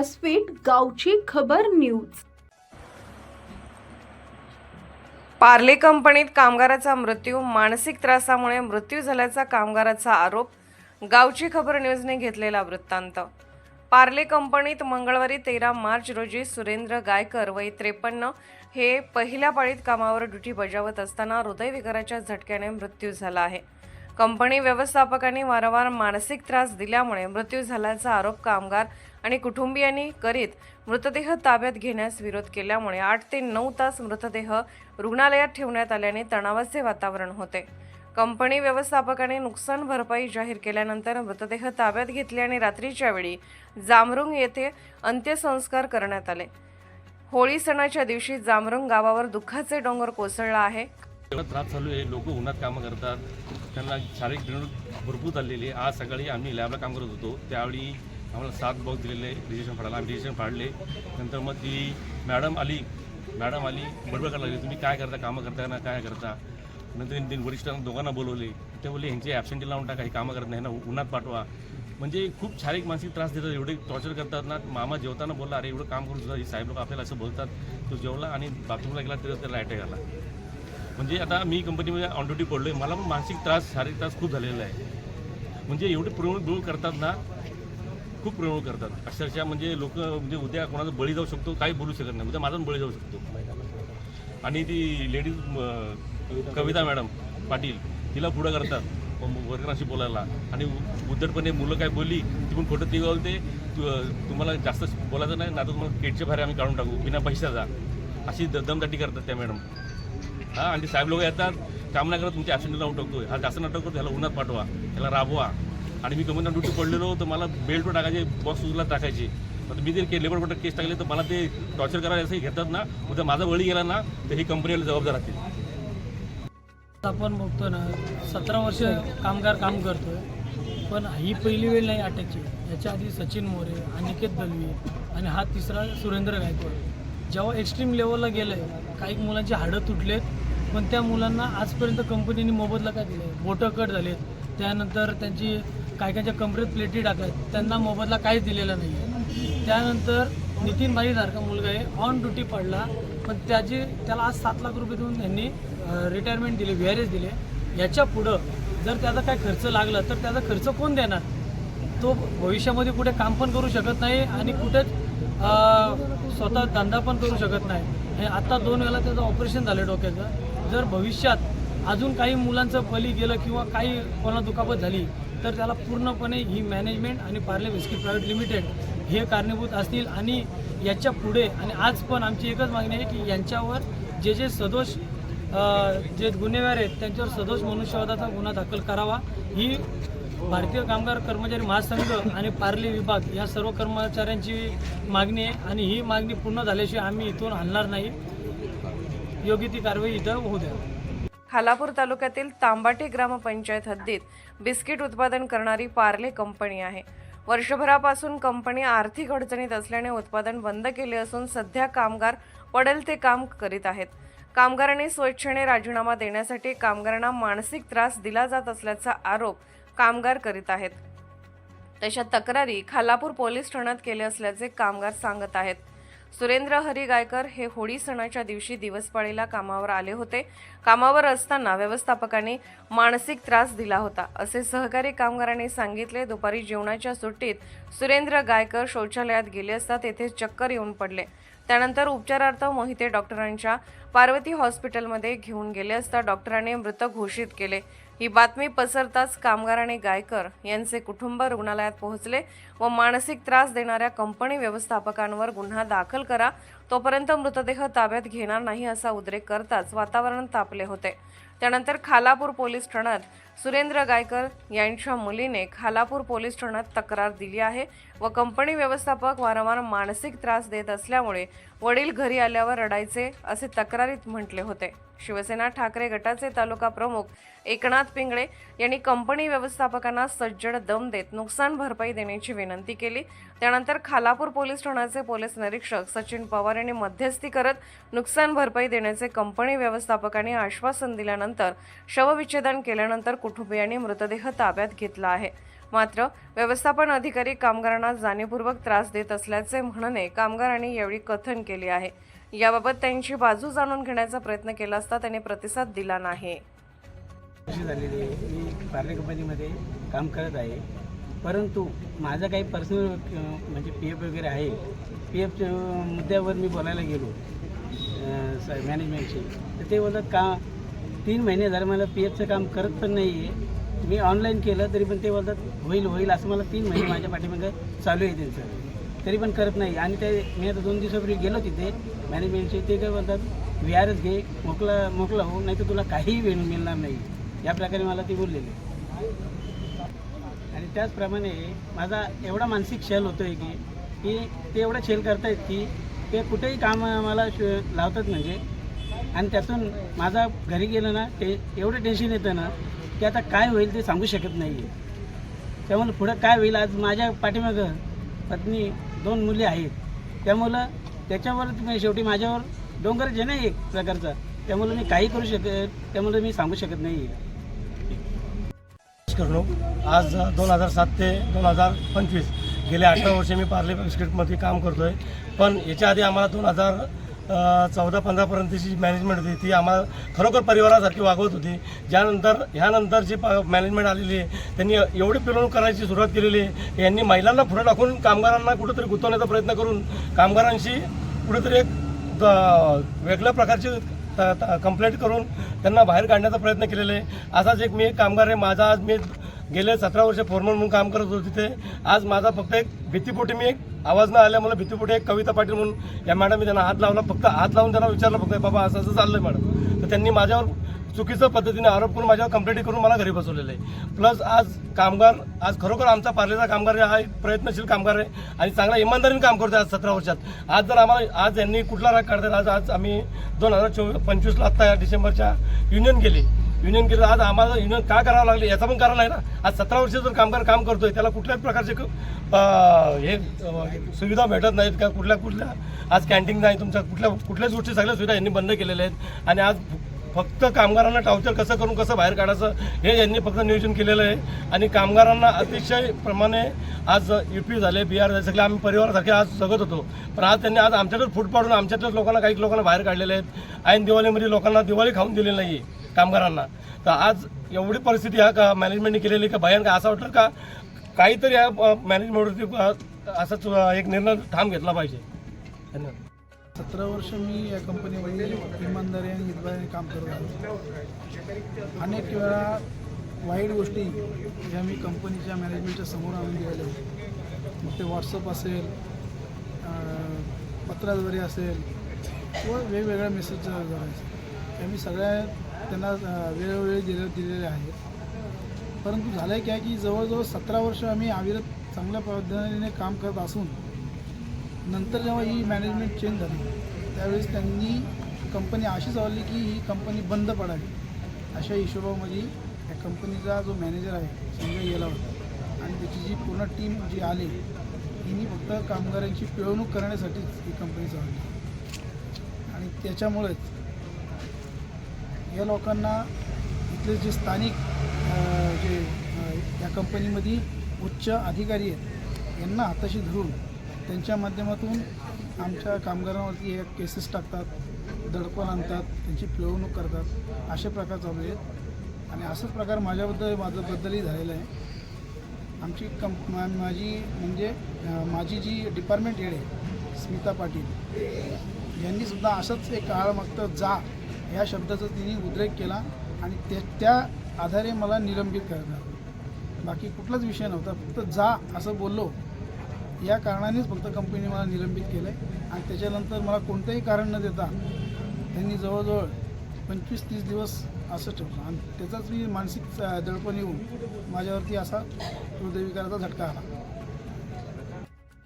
व्यासपीठ गावची खबर न्यूज. पार्ले कंपनीत कामगाराचा मृत्यू मानसिक त्रासामुळे मृत्यू झाल्याचा कामगाराचा आरोप गावची खबर न्यूजने घेतलेला वृत्तांत. पार्ले कंपनीत मंगळवारी तेरा मार्च रोजी सुरेंद्र गायकर वय त्रेपन्न हे पहिल्या पाळीत कामावर ड्युटी बजावत असताना हृदयविकाराच्या झटक्याने मृत्यू झाला आहे. कंपनी व्यवस्थापकांनी वारंवार मानसिक त्रास दिल्यामुळे मृत्यू झाल्याचा आरोप कामगार आणि कुटुंबियांनी करीत मृतदेह ताब्यात घेण्यास विरोध केल्यामुळे आठ ते नऊ तास मृतदेह रुग्णालयात ठेवण्यात आल्याने तणावाचे वातावरण होते. कंपनी व्यवस्थापकाने नुकसान भरपाई जाहीर केल्यानंतर मृतदेह ताब्यात घेतले आणि रात्रीच्या वेळी जामरुंग येथे अंत्यसंस्कार करण्यात आले. होळी सणाच्या दिवशी जामरुंग गावावर दुःखाचे डोंगर कोसळला आहे. त्रास चालू आहे. लोक उन्हात कामं करतात. त्यांना शारीरिक दृढ भरपूर चाललेली आहे. आज सकाळी आम्ही लॅबला काम करत होतो. त्यावेळी आम्हाला सात बॉक्स दिलेले रिजेक्शन फाडायला. आम्ही रिजेक्शन फाडले. नंतर मग ती मॅडम आली. मॅडम आली बडबड करायला लागली. तुम्ही काय करता? कामं करता ना काय करता? नंतर त्यांनी वरिष्ठांना दोघांना बोलवले. ते बोलले ह्यांचे ॲबसेंटी लावून टाका. हे कामं करत नाही ना. उन्हात पाठवा. म्हणजे खूप शारीरिक मानसिक त्रास देतात. एवढे टॉर्चर करतात ना. मामा जेवताना बोलला अरे एवढं काम करून सुद्धा हे साहेब लोक आपल्याला असं बोलतात. तो जेवला आणि बाथरूमला गेला तरी त्याला अटॅक आला. म्हणजे आता मी कंपनीमध्ये ऑन ड्युटी पडलो आहे मला पण मानसिक त्रास शारीरिक त्रास खूप झालेला आहे. म्हणजे एवढे प्रवण दूर करतात ना खूप प्रवण करतात. अक्षरशः म्हणजे लोक म्हणजे उद्या कोणाचा बळी जाऊ शकतो काही बोलू शकत नाही. उद्या माझा बळी जाऊ शकतो. आणि ती लेडीज कविता मॅडम पाटील तिला पुढं करतात. वर्करांशी बोलायला. आणि उद्धटपणे मुलं काय बोलली ती पण खोटं ती बोलते. तुम्हाला जास्त बोलायचं नाही ना तर तुम्हाला केटचे भारे आम्ही काढून टाकू. बिना पैशाचा. अशी दमदाटी करतात त्या मॅडम. हां आणि साहेब लोक येतात. काम नाही करत तुमच्या ॲबसेंट लावून टाकतोय हा जास्त नाटक करतो ह्याला उन्हात पाठवा ह्याला राबवा. आणि मी कंपनीला ड्युटी पडलेलो तर मला बेल्टवर टाकायचे बॉक्स उजला टाकायचे. तर मी जर लेबर कोर्टात केस टाकले तर मला ते टॉर्चर करायला असंही घेतात ना. उद्या माझा वळी गेला ना तर ही कंपनीला जबाबदार राहतील. आपण बघतो ना सतरा वर्ष कामगार काम करतोय पण ही पहिली वेळ नाही अटॅकची. याच्या आधी सचिन मोरे अनिकेत दलवी आणि हा तिसरा सुरेंद्र गायकवाड. जेव्हा एक्स्ट्रीम लेवलला गेलं आहे काही मुलांची हाडं तुटलेत पण त्या मुलांना आजपर्यंत कंपनीने मोबदला काय दिलं आहे बोटं कट झालेत. त्यानंतर त्यांची काय कायच्या कमरेत प्लेटी टाकत त्यांना मोबदला काहीच दिलेला नाही आहे त्यानंतर नितीन भाईसारखा मुलगा आहे ऑन ड्युटी पडला. पण त्याची त्याला आज सात लाख रुपये देऊन त्यांनी रिटायरमेंट दिले व्ही आर एस दिले. याच्या पुढं जर त्याचा काय खर्च लागला तर त्याचा खर्च कोण देणार? तो भविष्यामध्ये कुठे काम पण करू शकत नाही आणि कुठेच स्वतः धंदा पण करू शकत नाही. आणि आत्ता दोन वेळा त्याचं ऑपरेशन झालं डोक्याचं. जर भविष्यात अजून काही मुलांचं बली गेलं किंवा काही कोणाला दुखापत झाली तर त्याला पूर्णपणे ही मॅनेजमेंट आणि पार्ले बिस्किट प्रायव्हेट लिमिटेड हे कारणीभूत असतील. आणि याच्यापुढे आणि आज पण आमची एकच मागणी आहे की यांच्यावर जे जे सदोष जे गुन्हेगार आहेत त्यांच्यावर सदोष मनुष्यवादाचा गुन्हा दाखल करावा. ही भारतीय कामगार कर्मचारी महासंघ आणि पार्ले विभाग या सर्व कर्मचाऱ्यांची मागणी आहे. आणि ही मागणी पूर्ण झाल्याशिवाय आम्ही इथून हलणार नाही. योग्य ती कारवाई इथं होऊ द्या. खालापूर तालुक्यातील तांबाटी ग्रामपंचायत हद्दीत बिस्किट उत्पादन करणारी पार्ले कंपनी आहे. वर्षभरापासून कंपनी आर्थिक अडचणीत असल्याने उत्पादन बंद केले असून सध्या कामगार पडेल ते काम करीत आहेत. कामगारांनी स्वच्छने राजीनामा देण्यासाठी कामगारांना मानसिक त्रास दिला जात असल्याचा आरोप कामगार करीत आहेत. तशा तक्रारी खालापूर पोलीस ठाण्यात केले असल्याचे कामगार सांगत आहेत. सुरेंद्र हरी गायकर हे होळी सणाच्या दिवशी दिवसपाळीला कामावर आले होते. कामावर असताना व्यवस्थापकाने मानसिक त्रास दिला होता. असे सहकारी कामगारांनी सांगितले दुपारी जेवणाच्या सुट्टीत सुरेंद्र गायकर शौचालयात गेले असता तेथे चक्कर येऊन पडले. त्यानंतर उपचारार्थ मोहिते डॉक्टरांच्या पार्वती हॉस्पिटलमध्ये घेऊन गेले असता डॉक्टरांनी मृत घोषित केले. ही बातमी पसरताच कामगार आणि गायकर यांचे कुटुंब रुग्णालयात पोहोचले व मानसिक त्रास देणाऱ्या कंपनी व्यवस्थापकांवर गुन्हा दाखल करा तोपर्यंत मृतदेह ताब्यात घेणार नाही असा उद्रेक करताच वातावरण तापले होते. त्यानंतर खालापूर पोलीस ठाण्यात सुरेंद्र गायकर यांच्या मुलीने खालापूर पोलीस ठाण्यात तक्रार दिली आहे व कंपनी व्यवस्थापक वारंवार मानसिक त्रास देत असल्यामुळे वडील घरी आल्यावर रडायचे असे तक्रारीत म्हटले होते. शिवसेना ठाकरे गटाचे तालुका प्रमुख एकनाथ पिंगळे यांनी कंपनी व्यवस्थापकांना सज्जड दम देत नुकसान भरपाई देण्याची विनंती केली. त्यानंतर खालापूर पोलीस ठाण्याचे पोलीस निरीक्षक सचिन पवार यांनी मध्यस्थी करत नुकसान भरपाई देण्याचे कंपनी व्यवस्थापकांनी आश्वासन दिल्यानंतर शवविच्छेदन केल्यानंतर कुटुंबियांनी मृतदेह ताब्यात घेतला आहे. मात्र व्यवस्थापन अधिकारी कामगारांना जाणीवपूर्वक त्रास देत असल्याचे म्हणणे कामगारांनी यावेळी कथन केले आहे. याबाबत त्यांची बाजू जाणून घेण्याचा प्रयत्न केला असता त्यांनी प्रतिसाद दिला नाही. वर्ष झालेली आहे. मी पार्ले कंपनीमध्ये काम करत आहे. परंतु माझं काही पर्सनल म्हणजे पी एफ वगैरे आहे. पी एफच्या मुद्द्यावर मी बोलायला गेलो मॅनेजमेंटशी तर ते बोलतात का तीन महिने झाले मला पी एफचं काम करत पण नाही आहे मी ऑनलाईन केलं तरी पण ते बोलतात होईल होईल असं मला तीन महिने माझ्या पाठीमागं चालू आहे त्यांचं. तरी पण करत नाही. आणि ते मी आता दोन दिवसापूर्वी गेलो तिथे. मॅनेजमेंटचे ते काय बोलतात व्ही आरच घे मोकला मोकला हो नाही तर तुला काहीही वेळ मिळणार नाही. या प्रकारे मला ती बोललेली. आणि त्याचप्रमाणे माझा एवढा मानसिक छल होतो आहे की की ते एवढं छल करतायत की ते कुठेही काम मला श- लावतात म्हणजे आणि त्यातून माझा घरी गेलं ना ते एवढं टेन्शन येतं ना की आता काय होईल ते सांगू शकत नाही आहे त्यामुळे पुढं काय होईल आज माझ्या पाठीमागं पत्नी दोन मुली आहेत. त्यामुळं त्याच्यावर तुम्ही शेवटी माझ्यावर डोंगर जे नाही एक प्रकारचा त्यामुळे मी काही करू शकत त्यामुळे मी सांगू शकत नाही. आहे करणूक आज दोन हजार सात ते दोन हजार पंचवीस गेले अठरा वर्षे मी पार्ले बिस्किटमध्ये काम करतो आहे पण याच्या आधी आम्हाला दोन हजार चौदा पंधरापर्यंतची जी मॅनेजमेंट होती ती आम्हाला खरोखर परिवारासारखी वागवत होती. ज्यानंतर ह्यानंतर जी मॅनेजमेंट आलेली आहे त्यांनी एवढी पिरवणूक करायची सुरुवात केलेली आहे. यांनी महिलांना पुढे टाकून कामगारांना कुठंतरी गुंतवण्याचा प्रयत्न करून कामगारांशी कुठेतरी एक वेगळ्या प्रकारची कंप्लेंट करून त्यांना बाहेर काढण्याचा प्रयत्न केलेला आहे. असाच एक मी एक कामगार आहे. माझा आज मी गेले सतरा वर्ष फोरमन म्हणून काम करत होतो तिथे. आज माझा फक्त एक भीतीपोटी मी एक आवाज न आल्यामुळे भीतीपोटी एक कविता पाटील म्हणून या मॅडम मी त्यांना हात लावला. फक्त हात लावून त्यांना विचारलं फक्त बाबा असं असं चाललंय मॅडम. तर त्यांनी माझ्यावर चुकीचं पद्धतीने आरोप करून माझ्यावर कंप्लेंट करून मला घरी बसवलेलं आहे. प्लस आज कामगार आज खरोखर आमचा पार्लेचा कामगार हा एक प्रयत्नशील कामगार आहे आणि चांगला इमानदारीने काम करतो आज सतरा वर्षात. आज जर आम्हाला आज यांनी कुठला राग काढतात आज आज आम्ही दोन हजार चोवीस पंचवीसला आत्ता या डिसेंबरच्या युनियन गेली. युनियन केलं आज आम्हाला युनियन का करावं लागले याचं पण कारण आहे ना. आज सतरा वर्ष जर कामगार काम करतोय त्याला कुठल्याही प्रकारचे हे सुविधा भेटत नाहीत का? कुठल्या कुठल्या आज कॅन्टीन नाही तुमच्या कुठल्या कुठल्याच गोष्टी सगळ्या सुविधा यांनी बंद केलेल्या आहेत. आणि आज फक्त कामगारांना टावचर कसं करून कसं बाहेर काढायचं हे यांनी फक्त नियोजन केलेलं आहे. आणि कामगारांना अतिशय प्रमाणे आज यू पी झाले बिहार झाले सगळे आम्ही परिवारासारखे आज जगत होतो. पण आज त्यांनी आज आमच्याकडे फूट पाडून आमच्यातल्याच लोकांना काही लोकांना बाहेर काढलेले आहेत. ऐन दिवाळीमध्ये लोकांना दिवाळी खाऊन दिलेली नाही आहे कामगारांना. तर आज एवढी परिस्थिती हा का मॅनेजमेंटने केलेली का? भयानक असं वाटतं का? काहीतरी या मॅनेजमेंटवरती असाच एक निर्णय ठाम घेतला पाहिजे. धन्यवाद. सतरा वर्ष मी या कंपनीमध्ये इमानदारी आणि हितभागाने काम करत आलो. अनेक वेळा वाईट गोष्टी या मी कंपनीच्या मॅनेजमेंटच्या समोर आणून दिलेल्या आहेत. मग ते व्हॉट्सअप असेल पत्राद्वारे असेल किंवा वेगवेगळ्या मेसेजच्या असेल. त्या मी सगळ्या त्यांना वेळोवेळी दिले दिलेले आहेत. परंतु झालं आहे काय की जवळजवळ सतरा वर्ष आम्ही अविरत चांगल्या पद्धतीने काम करत असून नंतर जेव्हा ही मॅनेजमेंट चेंज झाली त्यावेळेस त्यांनी कंपनी अशी चालली की ही कंपनी बंद पडावी. अशा हिशोबामध्ये या कंपनीचा जो मॅनेजर आहे संजय होता आणि त्याची जी पूर्ण टीम जी आली तिने फक्त कामगारांची पिळवणूक करण्यासाठीच ही कंपनी चालली आणि त्याच्यामुळेच या लोकांना इथले जे स्थानिक जे या कंपनीमध्ये उच्च अधिकारी आहेत यांना हाताशी धरून त्यांच्या माध्यमातून आमच्या कामगारांवरती हे केसेस टाकतात दडपण आणतात त्यांची पिळवणूक करतात असे प्रकार चालू आहेत. आणि असंच प्रकार माझ्याबद्दल माझ्याबद्दलही झालेला आहे. आमची कं माझी म्हणजे माझी जी डिपार्टमेंट हेड आहे स्मिता पाटील यांनीसुद्धा असंच एक काळ मागतं जा ह्या शब्दाचा तिने उद्रेक केला आणि त्या त्या आधारे मला निलंबित करण्यात बाकी कुठलाच विषय नव्हता. फक्त जा असं बोललो या कारणानेच फक्त कंपनीने मला निलंबित केलं आहे आणि त्याच्यानंतर मला कोणतंही कारण न देता त्यांनी जवळजवळ पंचवीस तीस दिवस असं ठेवलं. आणि त्याचाच मी मानसिक दडपण येऊन माझ्यावरती असा हृदयविकाराचा झटका आला.